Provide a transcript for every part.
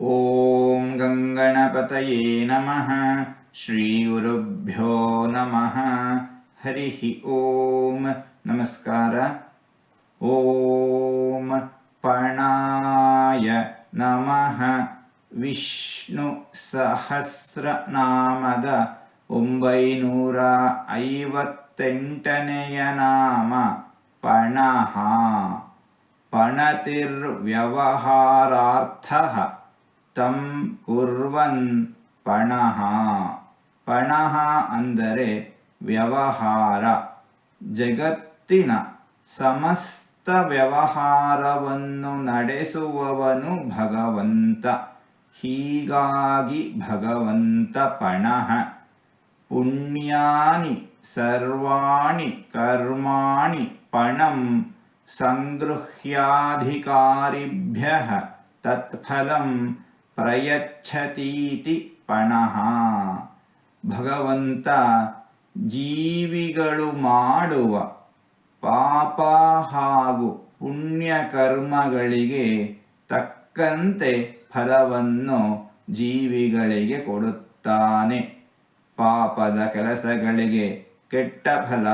ॐ गङ्गणपतये नमः श्रीगुरुभ्यो नमः हरिः ॐ नमस्कार ॐ पणाय नमः ವಿಷ್ಣುಸಹಸ್ರನಾಮದ ಒಂಬೈನೂರ ಐವತ್ತೆಂಟನೆಯ ನಾಮ ಪಣಃ ಪಣತಿರ್ವ್ಯವಹಾರಾರ್ಥಃ ತಂ ಕುರ್ವನ್ ಪಣಃ ಪಣಃ ಅಂದರೆ ವ್ಯವಹಾರ ಜಗತ್ತಿನ ಸಮಸ್ತ ವ್ಯವಹಾರವನ್ನು ನಡೆಸುವವನು ಭಗವಂತ ಹೀಗಾಗಿ ಭಗವಂತ ಪಣಃ ಪುಣ್ಯಾನಿ ಸರ್ವಾಣಿ ಕರ್ಮಾಣಿ ಪಣಂ ಸಂಗೃಹ್ಯಾಧಿಕಾರಿಭ್ಯಃ ತತ್ಫಲಂ ಪ್ರಯಚ್ಛತೀತಿ ಪಣಃ. ಭಗವಂತ ಜೀವಿಗಳು ಮಾಡುವ ಪಾಪ ಹಾಗೂ ಪುಣ್ಯ ಕರ್ಮಗಳಿಗೆ ತಕ್ಕಂತೆ ಫಲವನ್ನು ಜೀವಿಗಳಿಗೆ ಕೊಡುತ್ತಾನೆ. ಪಾಪದ ಕೆಲಸಗಳಿಗೆ ಕೆಟ್ಟ ಫಲ,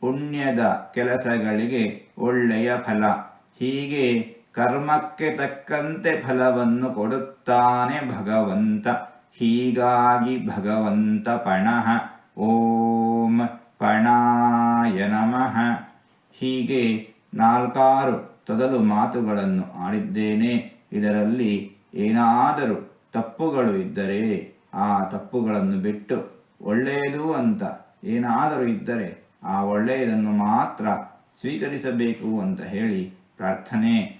ಪುಣ್ಯದ ಕೆಲಸಗಳಿಗೆ ಒಳ್ಳೆಯ ಫಲ, ಹೀಗೆ ಕರ್ಮಕ್ಕೆ ತಕ್ಕಂತೆ ಫಲವನ್ನು ಕೊಡುತ್ತಾನೆ ಭಗವಂತ. ಹೀಗಾಗಿ ಭಗವಂತ ಪಣಃ. ಓಂ ಪಣಾಯ ನಮಃ. ಹೀಗೆ ನಾಲ್ಕಾರು ತೊದಲು ಮಾತುಗಳನ್ನು ಆಡಿದ್ದೇನೆ. ಇದರಲ್ಲಿ ಏನಾದರೂ ತಪ್ಪುಗಳು ಇದ್ದರೆ ಆ ತಪ್ಪುಗಳನ್ನು ಬಿಟ್ಟು ಒಳ್ಳೆಯದು ಅಂತ ಏನಾದರೂ ಇದ್ದರೆ ಆ ಒಳ್ಳೆಯದನ್ನು ಮಾತ್ರ ಸ್ವೀಕರಿಸಬೇಕು ಅಂತ ಹೇಳಿ ಪ್ರಾರ್ಥನೆ